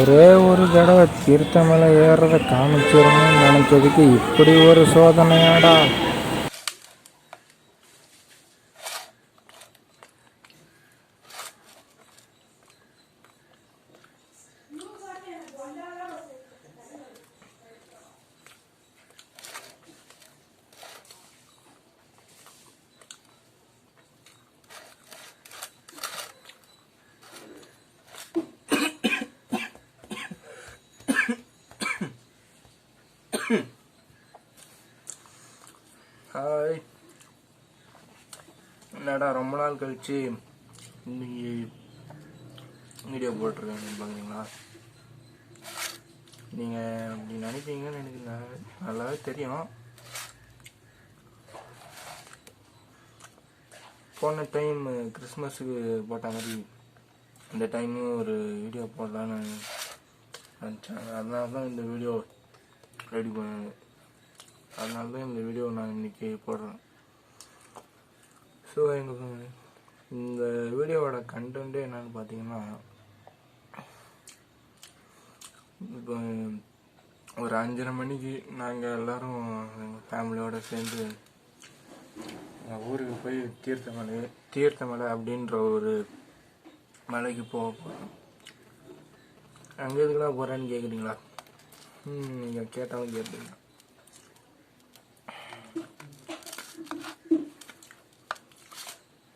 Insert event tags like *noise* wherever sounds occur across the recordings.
ஒரே ஒரு தடவை தீர்த்த மலை ஏறுறத காமிச்சிடணும்னு நினச்சதுக்கு இப்படி ஒரு சோதனையாடா ஹாய் என்னடா வச்சு இன்னைக்கு வீடியோ போட்டிருக்கேன் பார்த்தீங்களா நீங்கள் அப்படி நினைப்பீங்கன்னு எனக்கு நல்லாவே தெரியும். போன டைம் கிறிஸ்மஸுக்கு போட்ட மாதிரி இந்த டைமும் ஒரு வீடியோ போடலான்னு நினச்சேன். அதனால தான் இந்த வீடியோ ரெடி பண்ண அதனால தான் இந்த வீடியோ நான் இன்னைக்கு போடுறேன். ஸோ எங்கள் இந்த வீடியோவோட கண்டென்ட்டே என்னன்னு பார்த்தீங்கன்னா இப்போ ஒரு அஞ்சரை மணிக்கு நாங்கள் எல்லாரும் எங்கள் ஃபேமிலியோடு சேர்ந்து எங்கள் ஊருக்கு போய் தீர்த்தமலை தீர்த்தமலை அப்படின்ற ஒரு மலைக்கு போக போகிறோம் அங்கே எதுக்குலாம் போகிறேன்னு கேட்குறீங்களா நீங்கள் கேட்டாலும் கேட்பீங்க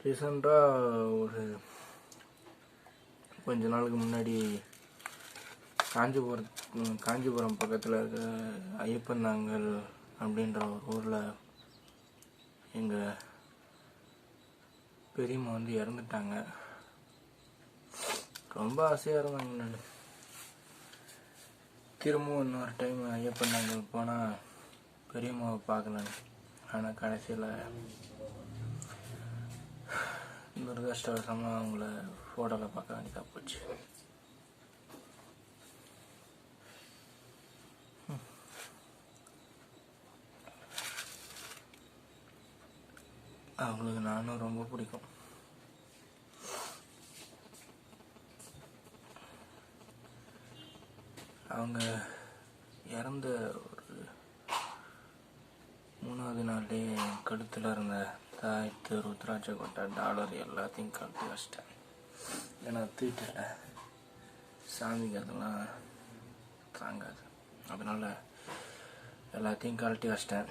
ரீசெண்டாக ஒரு கொஞ்ச நாளுக்கு முன்னாடி காஞ்சிபுரம் காஞ்சிபுரம் பக்கத்தில் இருக்க ஐயப்பந்தாங்கல் அப்படின்ற ஒரு ஊரில் எங்கள் பெரியம்மா வந்து இறந்துட்டாங்க. ரொம்ப ஆசையாக இருந்தாங்க நான் திரும்பவும் இன்னொரு டைம் ஐயப்பன் நாங்கள் போனால் பெரியம்மாவை பார்க்கலான்னு. ஆனால் கடைசியில் துரதிருஷ்டவசமாக அவங்கள ஃபோட்டோவில் பார்க்க வேண்டியதாக போச்சு. அவங்களுக்கு நானும் ரொம்ப பிடிக்கும். அவங்க இறந்த ஒரு மூணாவது நாள்லேயே என் கழுத்தில் இருந்த தாயத்து ருத்ராட்ச கொட்டை டாலர் எல்லாத்தையும் கழட்டி வச்சிட்டேன் ஏன்னா தூக்கிட்ட சாமிக்கு அதெல்லாம் தாங்காது அதனால எல்லாத்தையும் கழட்டி வச்சிட்டேன்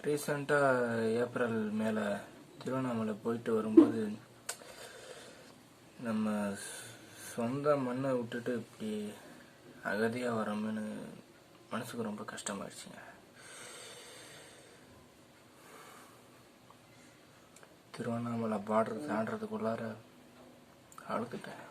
ரீசண்டாக ஏப்ரல் மேலே திருவண்ணாமலை போயிட்டு வரும்போது நம்ம சொந்த மண்ணை விட்டுட்டு இப்படி அகதியாக வரோம்னு மனசுக்கு ரொம்ப கஷ்டமாயிடுச்சுங்க. திருவண்ணாமலை பார்டர் தாண்டறதுக்குள்ளார அழுத்துட்டேன்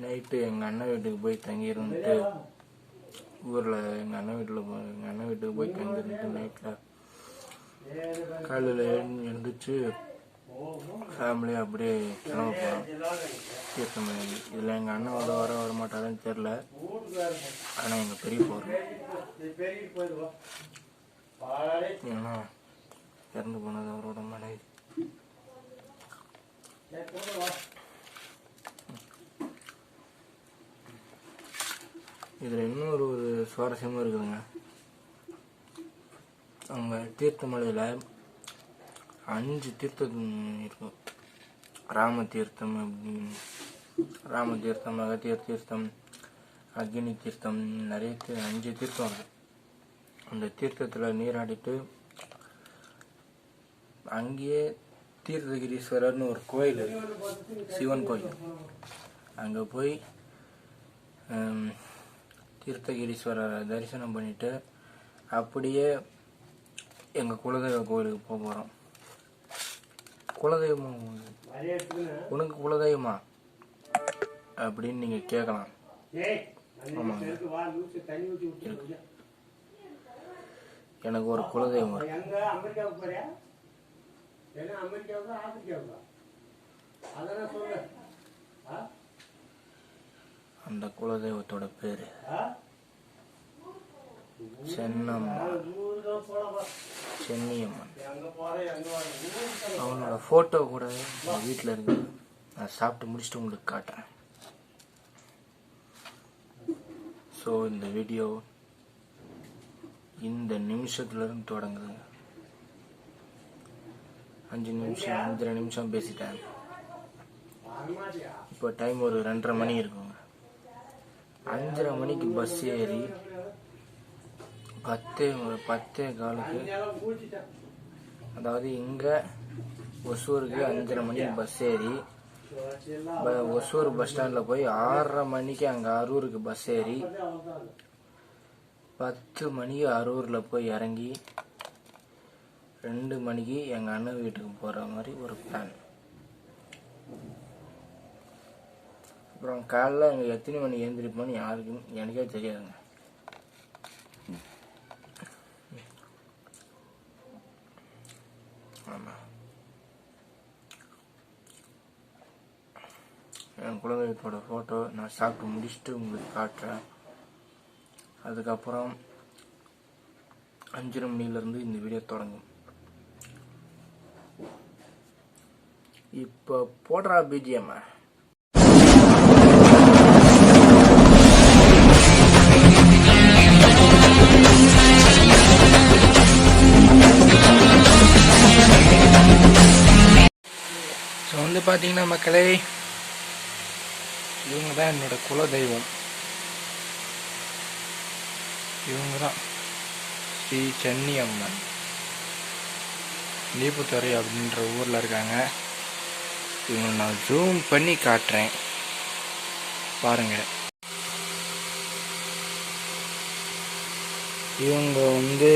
நைட்டு எங்கள் அண்ணன் வீட்டுக்கு போய் தங்கியிருந்துட்டு ஊரில் எங்கள் அண்ணன் வீட்டில் எங்கள் அண்ணன் வீட்டுக்கு போய் தங்கியிருந்துட்டு நைட்டில் காலையில் எழுந்துச்சு எழுந்திரிச்சு ஃபேமிலியாக அப்படியே கிளம்ப போகிறோம் தீர்த்தமலை இதில் எங்கள் அண்ணன் வர வர வர மாட்டாருன்னு தெரில ஆனால் எங்கள் பெரிய போகிறோம் ஏன்னா இறந்து போனது அவரோட மனைவி. இதில் இன்னொரு ஒரு சுவாரஸ்யமும் இருக்குதுங்க. அவங்க தீர்த்தமலையில் அஞ்சு தீர்த்தம் இருக்கும். ராம தீர்த்தம் அப்படின்னு ராம தீர்த்தம் அகத்தியர் தீர்த்தம் அக்னி தீர்த்தம் நிறைய தீ- அஞ்சு தீர்த்தம் இருக்கு. அந்த தீர்த்தத்தில் நீராடிட்டு அங்கேயே தீர்த்தகிரீஸ்வரர்னு ஒரு கோயில் இருக்கு. சிவன் கோயில். அங்கே போய் தீர்த்தகிரீஸ்வரரை தரிசனம் பண்ணிட்டு அப்படியே எங்கள் குலதெய்வ கோயிலுக்கு போக போகிறோம் குலதெய்வம் உனக்கு குலதெய்வமா? அப்படின்னு நீங்கள் கேட்கலாம். ஏய் எனக்கு ஒரு குலதெய்வம் இருக்கு. எங்க அமெரிக்காவுக்கு போறியா என்ன அமெரிக்காவுக்கு ஆப்பிரிக்காவுக்கா அதெல்லாம் சொல்லு ஆ அந்த குலதெய்வத்தோட பேர். சென்னம்மா. சென்னியம்மன். அவனோட ஃபோட்டோ கூட என் வீட்டில் இருக்கு. நான் சாப்பிட்டு முடிச்சுட்டு உங்களுக்கு காட்டுறேன். ஸோ இந்த வீடியோ இந்த நிமிஷத்துலேருந்து தொடங்குது. அஞ்சு நிமிஷம் அஞ்சரை நிமிஷம் பேசிட்டேன். இப்போ டைம் ஒரு ரெண்டரை மணி இருக்கும். அஞ்சரை மணிக்கு பஸ் ஏறி பத்தே பத்தே காலுக்கு அதாவது இங்கே ஒசூருக்கு அஞ்சரை மணிக்கு பஸ் ஏறி ப- ஒசூர் பஸ் ஸ்டாண்டில் போய் ஆறரை மணிக்கு அங்கே அரூருக்கு பஸ் ஏறி பத்து மணிக்கு அரூரில் போய் இறங்கி ரெண்டு மணிக்கு எங்கள் அண்ணன் வீட்டுக்கு போகிற மாதிரி ஒரு பிளான் அப்புறம் காலைல அங்கே எத்தனை மணிக்கு எழுந்திருப்போம்னு யாருக்கும் எனக்கே தெரியாதுங்க. ஆமாம் என் குழந்தைகளோட ஃபோட்டோ நான் சாப்பிட்டு முடிச்சுட்டு உங்களுக்கு காட்டுறேன். அதுக்கப்புறம் அஞ்சரை மணிலேருந்து இந்த வீடியோ தொடங்கும். இப்போ போடுறா பிஜிஎம் ஸோ வந்து பார்த்தீங்கன்னா மக்களே இவங்க தான் என்னோட குல தெய்வம் இவங்க தான் ஸ்ரீ சென்னி அம்மன். நீப்புத்துறை அப்படின்ற ஊரில் இருக்காங்க. இவங்க நான் ஜூம் பண்ணி காட்டுறேன். பாருங்க. இவங்க வந்து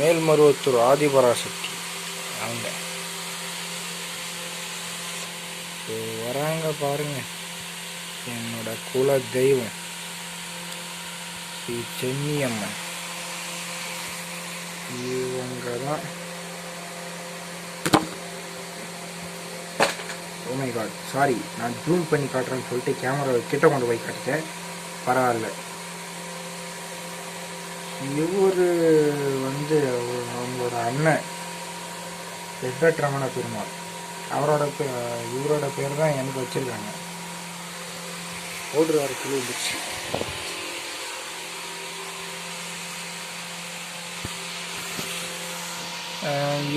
மேல்மருவத்தூர் ஆதிபராசக்தி. அவங்க ஸோ வராங்க பாருங்க. என்னோட குல தெய்வம். ஸ்ரீ சென்னியம்மன். இவங்க தான் ஓமை oh காட் சாரி நான் ஜூம் பண்ணி காட்டுறேன்னு சொல்லிட்டு கேமரா கிட்ட கொண்டு போய் காட்டுறேன். பரவாயில்ல. இவர் வந்து அவங்களோட அண்ணன். வெங்கட்ரமண பெருமாள். அவரோட பே இவரோட பேர் தான் எனக்கு வச்சிருக்காங்க. ஓடுறாரு கிலோ வந்துச்சு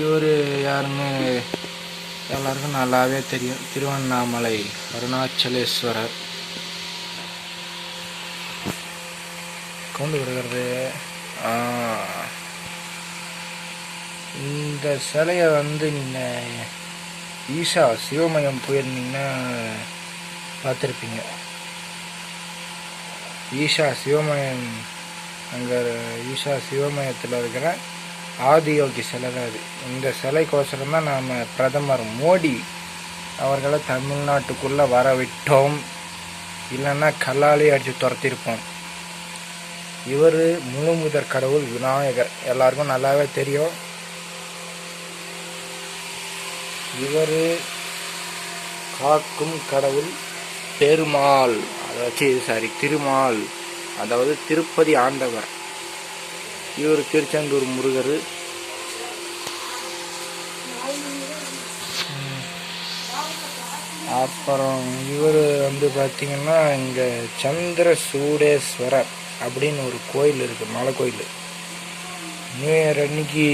இவர் யாருன்னு எல்லாருக்கும் நல்லாவே தெரியும். திருவண்ணாமலை அருணாச்சலேஸ்வரர். கொண்டு கொடுக்கறது இந்த சிலையை வந்து நீங்கள் ஈஷா சிவமயம் போயிருந்தீங்கன்னா பார்த்துருப்பீங்க. ஈஷா சிவமயம் அங்கே ஈஷா சிவமயத்தில் இருக்கிற ஆதியோகி சிலை தான் அது. இந்த சிலைக்கோசரம் தான் நாம் பிரதமர் மோடி அவர்களை தமிழ்நாட்டுக்குள்ளே வர விட்டோம் இல்லைன்னா கல்லாலே அடித்து துரத்திருப்போம். இவர் முழு முதற் கடவுள் விநாயகர். எல்லாருக்கும் நல்லாவே தெரியும். இவர் காக்கும் கடவுள் பெருமாள். அதாச்சு சாரி திருமால். அதாவது திருப்பதி ஆண்டவர். இவர் திருச்செந்தூர் முருகர். அப்புறம் இவர் வந்து பார்த்திங்கன்னா இங்கே சந்திர சூடேஸ்வரர் அப்படின்னு ஒரு கோயில் இருக்குது மலை கோயில். நியூ இயர் அன்னைக்கு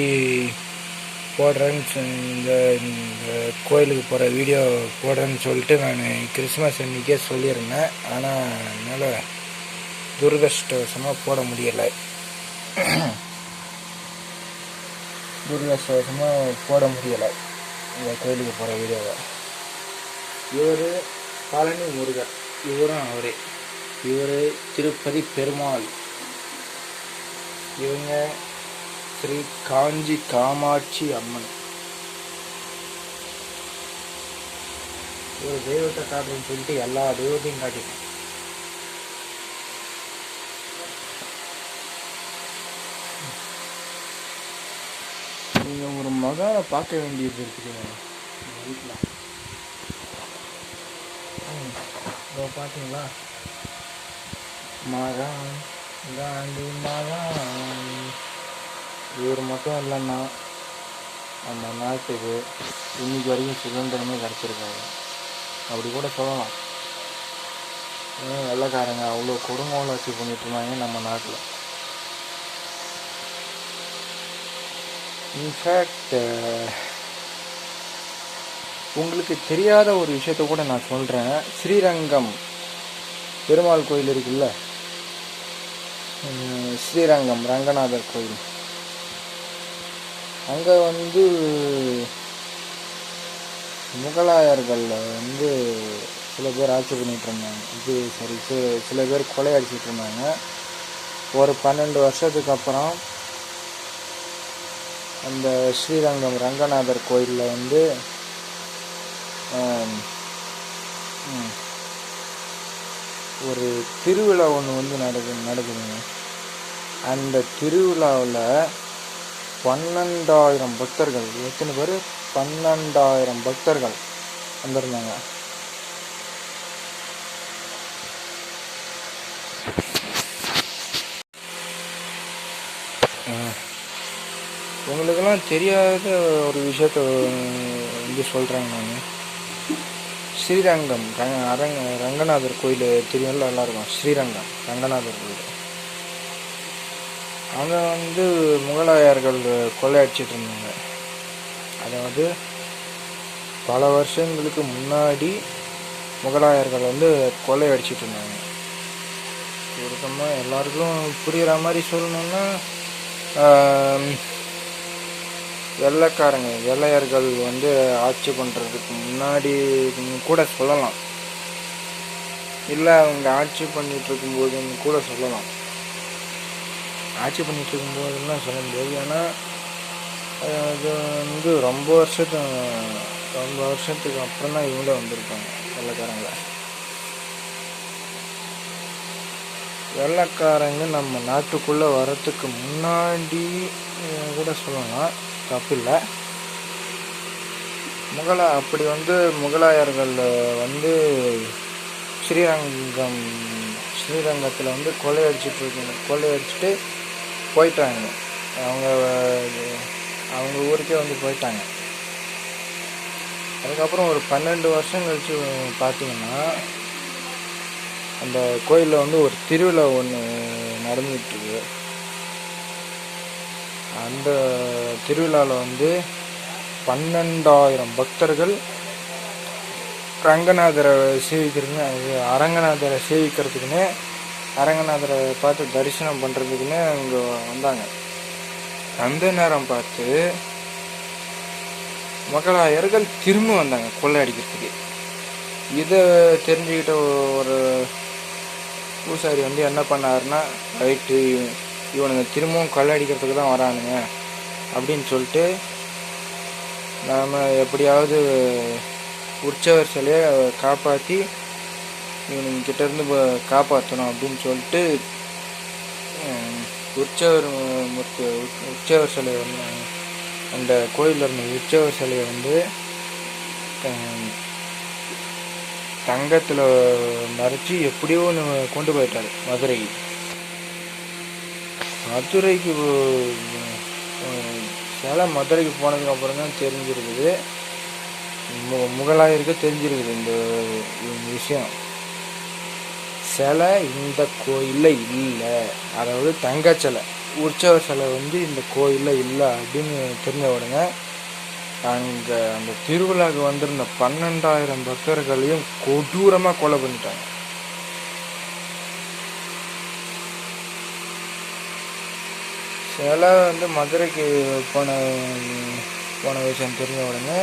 போடுறேன்னு சொ- இந்த இந்த கோயிலுக்கு போகிற வீடியோ போடுறேன்னு சொல்லிட்டு நான் கிறிஸ்மஸ் அன்றைக்கே சொல்லியிருந்தேன். ஆனால் என்னால் துரதிருஷ்டவசமாக போட முடியலை. *clears throat* துரதிருஷ்டவசமாக போட முடியலை இந்த கோயிலுக்கு போகிற வீடியோவை. இவர் பழனி முருகர். இவரும் அவரே. இவர் திருப்பதி பெருமாள். இவங்க ஸ்ரீ காஞ்சி காமாட்சி அம்மன். ஒரு தெய்வத்தை காட்டுறேன்னு சொல்லிட்டு எல்லா தெய்வத்தையும் காட்டிட்டேன். நீங்கள் ஒரு மகானை பார்க்க வேண்டியது இருக்குது. வீட்டில். இப்போ பார்த்தீங்களா மகான் காந்தி மகான். இவர் மட்டும் இல்லைன்னா நம்ம நாட்டுக்கு இன்னைக்கு வரைக்கும் சுதந்திரமே கிடச்சிருக்காது அப்படி கூட சொல்லலாம். ஏன் வெள்ளைக்காரங்க அவ்வளோ கொடுங்கோலாட்சி பண்ணிட்டு இருந்தாங்க நம்ம நாட்டில்? இன்ஃபேக்ட் உங்களுக்கு தெரியாத ஒரு விஷயத்த கூட நான் சொல்கிறேன் ஸ்ரீரங்கம் பெருமாள் கோயில் இருக்குல்ல? ஸ்ரீரங்கம் ரங்கநாதர் கோயில். அங்கே வந்து முகலாயர்களில் வந்து சில பேர் ஆட்சி பண்ணிட்டு இருந்தாங்க. இது சரி சில சில பேர் கொலை அடிச்சிட்டு இருந்தாங்க. ஒரு பன்னெண்டு வருஷத்துக்கு அப்புறம் அந்த ஸ்ரீரங்கம் ரங்கநாதர் கோயிலில் வந்து ஒரு திருவிழா ஒன்று வந்து நடக்கு நடக்குதுங்க. அந்த திருவிழாவில் பன்னெண்டாயிரம் பக்தர்கள். எத்தனை பேர்? பன்னெண்டாயிரம் பக்தர்கள் வந்திருந்தாங்க. உங்களுக்கெல்லாம் தெரியாத ஒரு விஷயத்த வந்து சொல்கிறேங்க நான். ஸ்ரீரங்கம் ரங்க அரங்க ரங்கநாதர் கோயில் தெரியும்ல எல்லாருக்கும்? ஸ்ரீரங்கம் ரங்கநாதர் கோயில். அங்கே வந்து முகலாயர்கள் கொள்ளையடிச்சிட்டு இருந்தாங்க. அதாவது பல வருஷங்களுக்கு முன்னாடி முகலாயர்கள் வந்து கொள்ளையடிச்சிட்டு இருந்தாங்க. சுருக்கமாக எல்லாருக்கும் புரிகிற மாதிரி சொல்லணும்னா வெள்ளைக்காரங்க வெள்ளையர்கள் வந்து ஆட்சி பண்ணுறதுக்கு முன்னாடி கூட சொல்லலாம். இல்லை அவங்க ஆட்சி பண்ணிட்டு கூட சொல்லலாம். ஆட்சி பண்ணிட்டு இருக்கும்போதுலாம் சொல்ல முடியாது ஏன்னா அது வந்து ரொம்ப வருஷத்து ரொம்ப வருஷத்துக்கு அப்புறம் தான் இவங்களே வந்திருக்காங்க வெள்ளக்காரங்க. வெள்ளைக்காரங்க நம்ம நாட்டுக்குள்ளே வரத்துக்கு முன்னாடி கூட சொல்லலாம் தப்பில்லை முகலா அப்படி வந்து முகலாயர்கள் வந்து ஸ்ரீரங்கம் ஸ்ரீரங்கத்தில் வந்து கொள்ளையடிச்சிட்டு இருக்காங்க கொள்ளையடிச்சிட்டு போயிட்டாங்க. அவங்க அவங்க ஊருக்கே வந்து போயிட்டாங்க. அதுக்கப்புறம் ஒரு பன்னெண்டு வருஷம் கழிச்சு பார்த்தீங்கன்னா அந்த கோயிலில் வந்து ஒரு திருவிழா ஒன்று நடந்துகிட்ருக்கு அந்த திருவிழாவில் வந்து பன்னெண்டாயிரம் பக்தர்கள் ரங்கநாதரை சேவிக்கிறதுன்னு அது அரங்கநாதரை சேவிக்கிறதுக்குன்னு அரங்கநாதரை பார்த்து தரிசனம் பண்ணுறதுக்குன்னு இங்கே வந்தாங்க. அந்த நேரம் பார்த்து மக்களாயர்கள் திரும்ப வந்தாங்க கொள்ளை அடிக்கிறதுக்கு. இதை தெரிஞ்சுக்கிட்ட ஒரு பூசாரி வந்து என்ன பண்ணாருன்னா ரைட்டு இவனுங்க திரும்பவும் கொள்ளையடிக்கிறதுக்கு தான் வரானுங்க அப்படின்னு சொல்லிட்டு நாம் எப்படியாவது உற்சவர் சிலையை காப்பாற்றி இவனுங்கிட்டேருந்து காப்பாற்றணும் அப்படின்னு சொல்லிட்டு உற்சவர் மூர்த்தி உற்சவர் சிலையை வந்து அந்த கோயிலில் இருந்த உற்சவர் சிலையை வந்து தங்கத்தில் மறைச்சி எப்படியோ ஒன்று கொண்டு போயிட்டார் மதுரைக்கு மதுரைக்கு அஹ், சிலை மதுரைக்கு போனதுக்கு அப்புறம் தான் தெரிஞ்சிருக்குது. மு முகலாயருக்கு தெரிஞ்சிருக்குது இந்த விஷயம். சிலை இந்த கோயிலில் இல்லை. அதாவது தங்க சிலை. உற்சவர் சிலை வந்து இந்த கோயிலில் இல்லை அப்படின்னு தெரிஞ்ச உடனே அங்கே அந்த திருவிழாவுக்கு வந்திருந்த பன்னெண்டாயிரம் பக்தர்களையும் கொடூரமாக கொலை பண்ணிட்டாங்க. சிலை வந்து மதுரைக்கு போன போன விஷயம் தெரிஞ்ச உடனே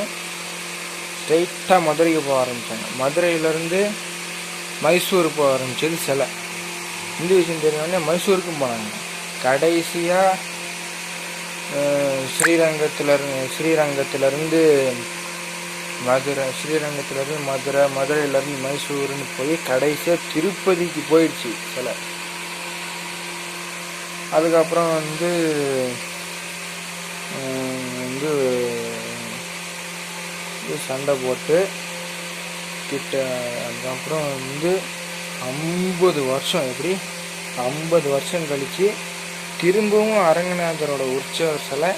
ஸ்ட்ரெயிட்டாக மதுரைக்கு போக ஆரம்பித்தாங்க மதுரையிலேருந்து மைசூர் போக ஆரம்பிச்சது சிலை. இந்த விஷயம் தெரிஞ்ச மைசூருக்கு மைசூருக்கும் போனாங்க. கடைசியாக ஸ்ரீரங்கத்தில் ஸ்ரீரங்கத்திலேருந்து மதுரை ஸ்ரீரங்கத்திலேருந்து மதுரை மதுரையிலேருந்து மைசூர்னு போய் கடைசியாக திருப்பதிக்கு போயிடுச்சு சிலை. அதுக்கப்புறம் வந்து வந்து சண்டை போட்டு கிட்ட அதுக்கப்புறம் வந்து ஐம்பது வருஷம் எப்படி? ஐம்பது வருஷம் கழித்து திரும்பவும் அரங்கநாதரோட உற்சவ சிலை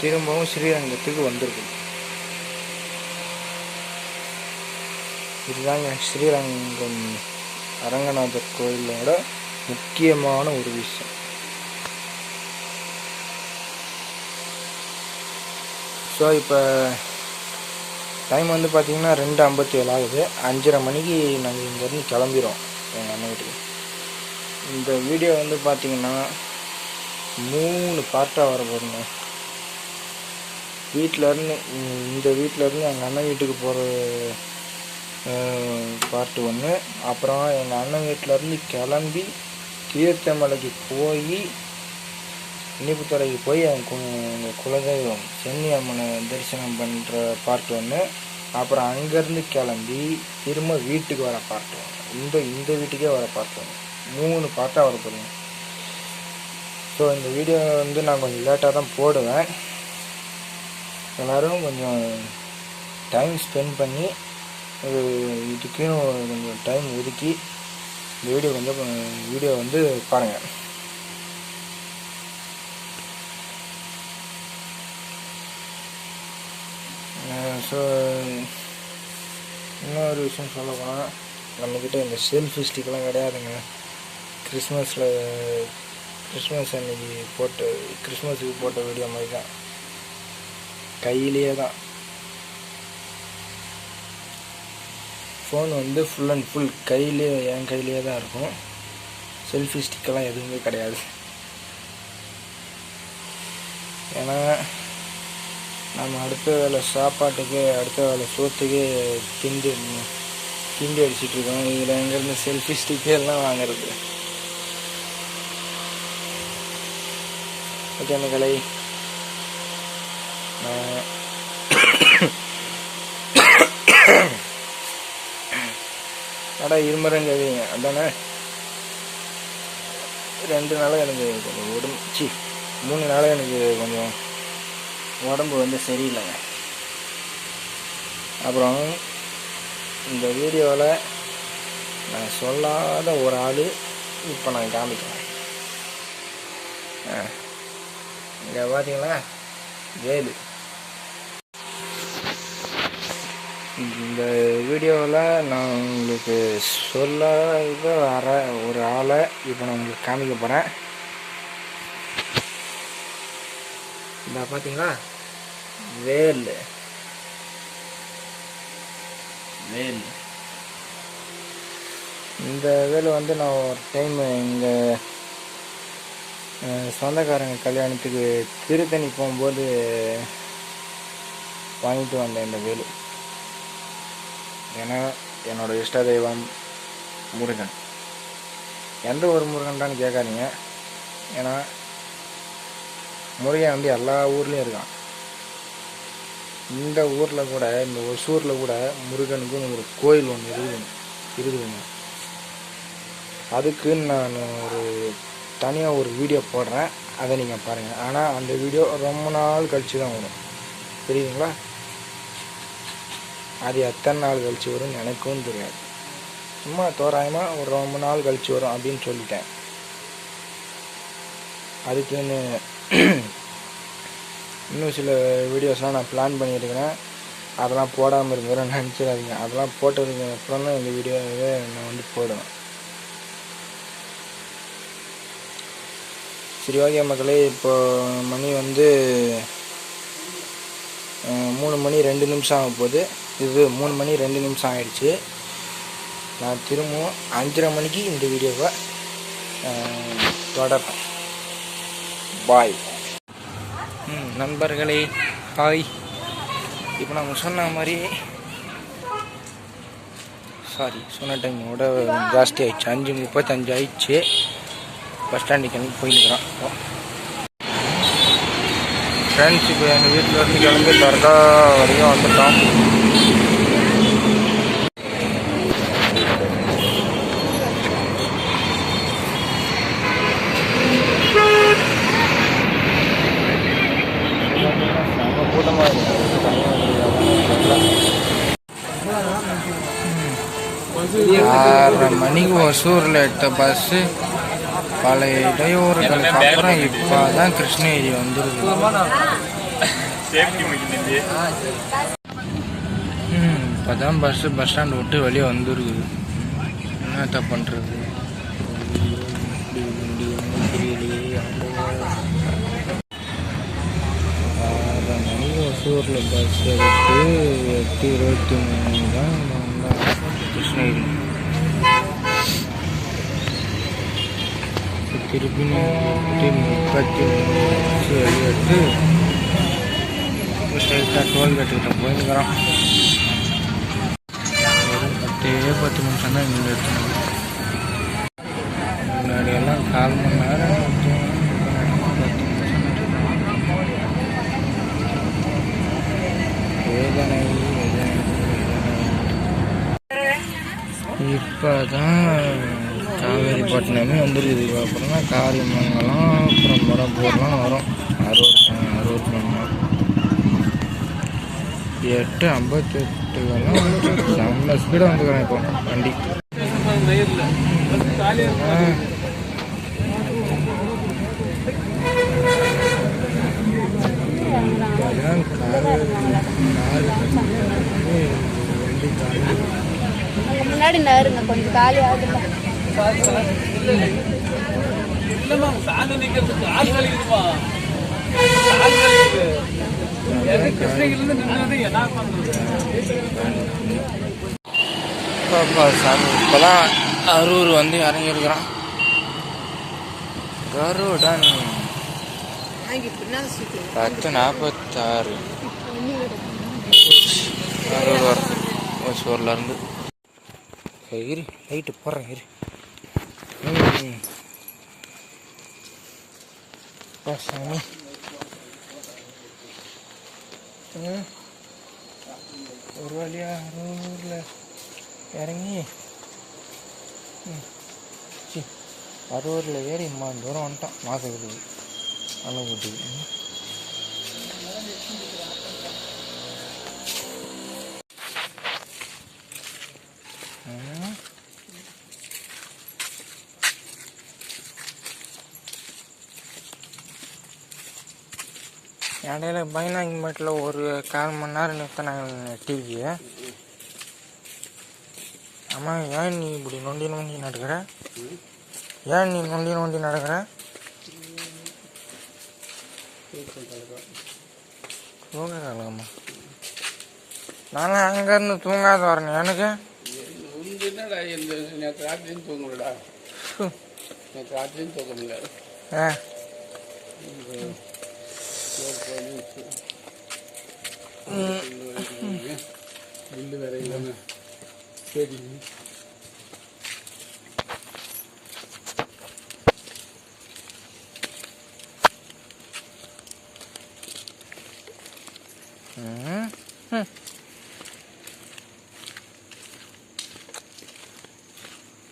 திரும்பவும் ஸ்ரீரங்கத்துக்கு வந்திருக்கு. இதுதாங்க ஸ்ரீரங்கம் அரங்கநாதர் கோயிலோட முக்கியமான ஒரு விஷயம். ஸோ இப்போ டைம் வந்து பார்த்திங்கன்னா ரெண்டு ஐம்பத்தி ஏழு ஆகுது. அஞ்சரை மணிக்கு நாங்கள் இங்கேருந்து கிளம்பிடுவோம் எங்கள் அண்ணன் வீட்டுக்கு. இந்த வீடியோ வந்து பார்த்திங்கன்னா மூணு பார்ட்டாக வர போதுங்க வீட்டிலருந்து இந்த வீட்டிலருந்து எங்கள் அண்ணன் வீட்டுக்கு போகிற பார்ட்டு ஒன்று அப்புறம் எங்கள் அண்ணன் வீட்டிலருந்து கிளம்பி தீர்த்தமலைக்கு போய் இனிப்புத்துறைக்கு போய் என் கு எங்கள் குலதெய்வம் சென்னி அம்மனை தரிசனம் பண்ணுற பார்ட் ஒன்று அப்புறம் அங்கேருந்து கிளம்பி திரும்ப வீட்டுக்கு வர பார்ட் ஒன்று இந்த இந்த வீட்டுக்கே வர பார்ட் ஒன்று மூணு பார்ட்டாக வர போகிறீங்க ஸோ இந்த வீடியோ வந்து நான் கொஞ்சம் லேட்டாக தான் போடுவேன். எல்லோரும் கொஞ்சம் டைம் ஸ்பெண்ட் பண்ணி இதுக்கும் கொஞ்சம் டைம் ஒதுக்கி இந்த வீடியோ கொஞ்சம் வீடியோ வந்து பாருங்கள் ஸோ இன்னொரு விஷயம் சொல்ல போனால் நம்மக்கிட்ட இந்த செல்ஃபி ஸ்டிக்லாம் கிடையாதுங்க. கிறிஸ்மஸில் கிறிஸ்மஸ் அன்னைக்கு போட்ட கிறிஸ்மஸுக்கு போட்ட வீடியோ மாதிரி தான் கையிலேயே தான். ஃபோன் வந்து ஃபுல் அண்ட் ஃபுல் கையிலே என் கையிலேயே தான் இருக்கும். செல்ஃபி ஸ்டிக்கெல்லாம் எதுவுமே கிடையாது. ஏன்னா நம்ம அடுத்த வேலை சாப்பாட்டுக்கு அடுத்த வேலை சோத்துக்கு கிண்டி கிண்டி அடிச்சிட்டு இருக்கோம். இதில் எங்கேருந்து செல்ஃபி ஸ்டிக்கு எல்லாம் வாங்குறது? ஓகே அந்த கலை. அடா இருமரங்கவிங்க அதானே? ரெண்டு நாளாக எனக்கு கொஞ்சம் உடம்பு சி மூணு நாளாக எனக்கு கொஞ்சம் உடம்பு வந்து சரியில்லைங்க அப்புறம் இந்த வீடியோவில் நான் சொல்லாத ஒரு ஆள் இப்போ நான் காமிக்கிறேன். இங்கே பார்த்தீங்களா வேலு இந்த வீடியோவில் நான் உங்களுக்கு சொல்லாத வர ஒரு ஆளை இப்போ நான் உங்களுக்கு காமிக்க போகிறேன் இந்த பார்த்தீங்களா வேல் வேல் இந்த வேல் வந்து நான் ஒரு டைம் எங்கள் சொந்தக்காரங்க கல்யாணத்துக்கு திருத்தணி போகும்போது வாங்கிட்டு வந்தேன் இந்த வேலு ஏன்னா என்னோட இஷ்ட தெய்வம் முருகன். எந்த ஒரு முருகன்டான்னு கேட்காதீங்க. ஏன்னா முருகன் வந்து எல்லா ஊர்லேயும் இருக்கான். இந்த ஊரில் கூட இந்த ஒசூரில் கூட முருகனுக்குன்னு ஒரு கோயில் ஒன்று இருக்குதுங்க இருக்குதுங்க அதுக்கு நான் ஒரு தனியாக ஒரு வீடியோ போடுறேன். அதை நீங்கள் பாருங்கள் ஆனால் அந்த வீடியோ ரொம்ப நாள் கழித்து தான் வரும். தெரியுதுங்களா அது எத்தனை நாள் கழித்து வரும்னு எனக்கும் தெரியாது. சும்மா தோராயமாக ஒரு ரொம்ப நாள் கழித்து வரும் அப்படின்னு சொல்லிட்டேன். அதுக்குன்னு இன்னும் சில வீடியோஸ்லாம் நான் பிளான் பண்ணியிருக்கிறேன். அதெல்லாம் போடாமல் இருக்கிறேன் *laughs* நினச்சிடாதீங்க. அதெல்லாம் போட்டதுக்கு அப்புறம் தான் இந்த வீடியோவே நான் வந்து போடுவேன். சரி ஓகே மக்களே. இப்போ மணி வந்து மூணு மணி ரெண்டு நிமிஷம் ஆக போகுது. இது மூணு மணி ரெண்டு நிமிஷம் ஆயிடுச்சு. நான் திரும்பவும் அஞ்சரை மணிக்கு இந்த வீடியோவை தொடர்றேன். பாய் நண்பர்களே ஹாய். இப்போ நம்ம சொன்ன மாதிரி சாரி சொன்ன டைமோட ஜாஸ்தி ஆயிடுச்சு. அஞ்சு முப்பத்தஞ்சு ஆயிடுச்சு. பஸ் ஸ்டாண்டுக்கு கிளம்பி போயிருக்கிறோம் ஃப்ரெண்ட்ஸ் இப்போ எங்கள் வீட்டில் இருந்து கிளம்பி தர்கா வரையும் வந்துட்டோம். ஆறரை மணிக்கு ஒசூரில் எடுத்த பஸ்ஸு பழைய இடையூறுகளுக்கு அப்புறம் இப்போ தான் கிருஷ்ணகிரி வந்துருக்கு ம் இப்போ தான் பஸ்ஸு பஸ் ஸ்டாண்ட் விட்டு வெளியே வந்துருக்குது என்னத்த பண்ணுறது புரியலையே ஆறரை மணிக்கு ஒசூரில் பஸ் எடுத்து எட்டு இருபத்தி மூணு தான் வந்தாங்க கிருஷ்ணகிரி திருப்பி நூற்றி முப்பத்தி மூணு பஸ் வெளியெடுத்து ஸ்ட்ரைட்டாக டோல்கேட்டுக்கிட்ட போயிருக்கிறோம் வெறும் பத்தே பத்து நிமிஷம் தான் இங்கே எடுத்துனது முன்னாடி எல்லாம் கால் மணி நேரம் எடுத்தோம். பத்து நிமிஷம் எடுத்தோம். வேதனை வேதனை இப்போதான் காவேரிப்பட்டினமே வந்துருக்குது. அப்புறம் தான் காரியமங்கலம் அப்புறம் மரப்பூர்லாம் வரும். அறுபத்தி அறுபத்தி மூணு எட்டு ஐம்பத்தெட்டுலாம் செம்ம ஸ்பீடாக வந்துக்கிறேன் இப்போ வண்டி. காவேரி காவேரி வண்டி காவேரி. முன்னாடி நகருங்க கொஞ்சம் காலி ஆகுதுல்ல இப்போதான் அரூர் வந்து இறங்கியிருக்கிறான். கருடன். பத்து நாற்பத்தாறு அரூர் வரும் ஒசூர்லேருந்து இரு லைட்டு போடுறேன் இரு. ம். சாமி. ஒரு வழியாக அரூரில் இறங்கி. ம், அரூரில் ஏறி இம்மா தூரம் வந்துட்டான். மாசத்துக்கு அளவுட்டுக்கு இடையில பைனாங்கிமேட்டில் ஒரு கால் மணி நேரம் நிறுத்தினாங்க டிவியை ஆமாம் ஏன் நீ இப்படி நொண்டி நொண்டி நடக்கிற? ஏன் நீ நொண்டி நொண்டி நடக்கிற? தூங்க கலகம்மா நானும் அங்கேருந்து தூங்காத வரணும் எனக்கு? இந்த நேற்று ராத்திரியும் தூங்கலடா நேற்று ராத்திரியும் தூங்க முடியல ஆ. பில்லு வேற இல்லாம சரி. ம்.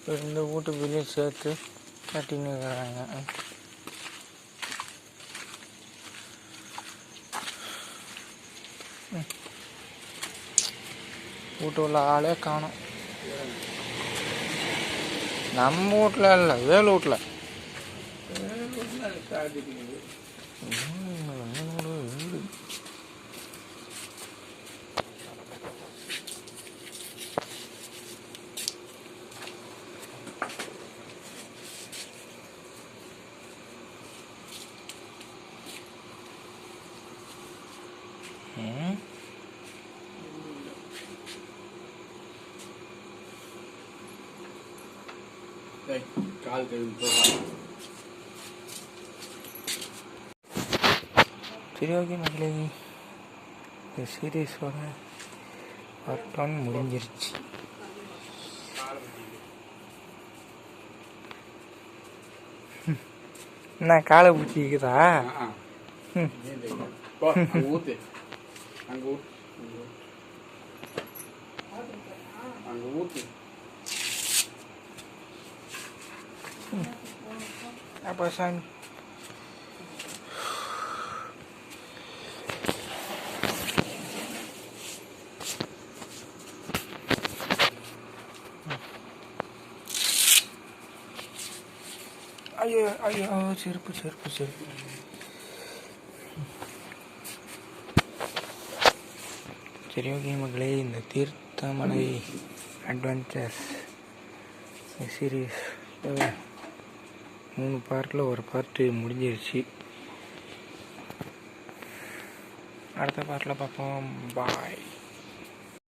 ம். இந்த வீட்டு பில்லையும் சேர்த்து கட்டின்னு இருக்கிறாங்க. வீட்டு உள்ள ஆளே காணும். நம்ம வீட்டில் இல்லை வேலு வீட்டில் ம் கால் கழுவி போகலாம் சரி ஓகே மக்களே இந்த சீரீஸோட பார்ட் ஒன் முடிஞ்சிருச்சு. என்ன காலை பிடிச்சிக்குதா ம். போ அங்க ஊத்து. அங்க ஊத்து அங்க ஊத்து. Hmm. apa san? Hmm. Ayo ayo ayo serbu serbu serbu சரி ஓகே மகளே இந்த தீர்த்தமலை அட்வென்ச்சர்ஸ் சீரியஸ் மூணு பார்ட்டில் ஒரு பார்ட்டு முடிஞ்சிருச்சு. அடுத்த பார்ட்டில் பார்ப்போம். பாய்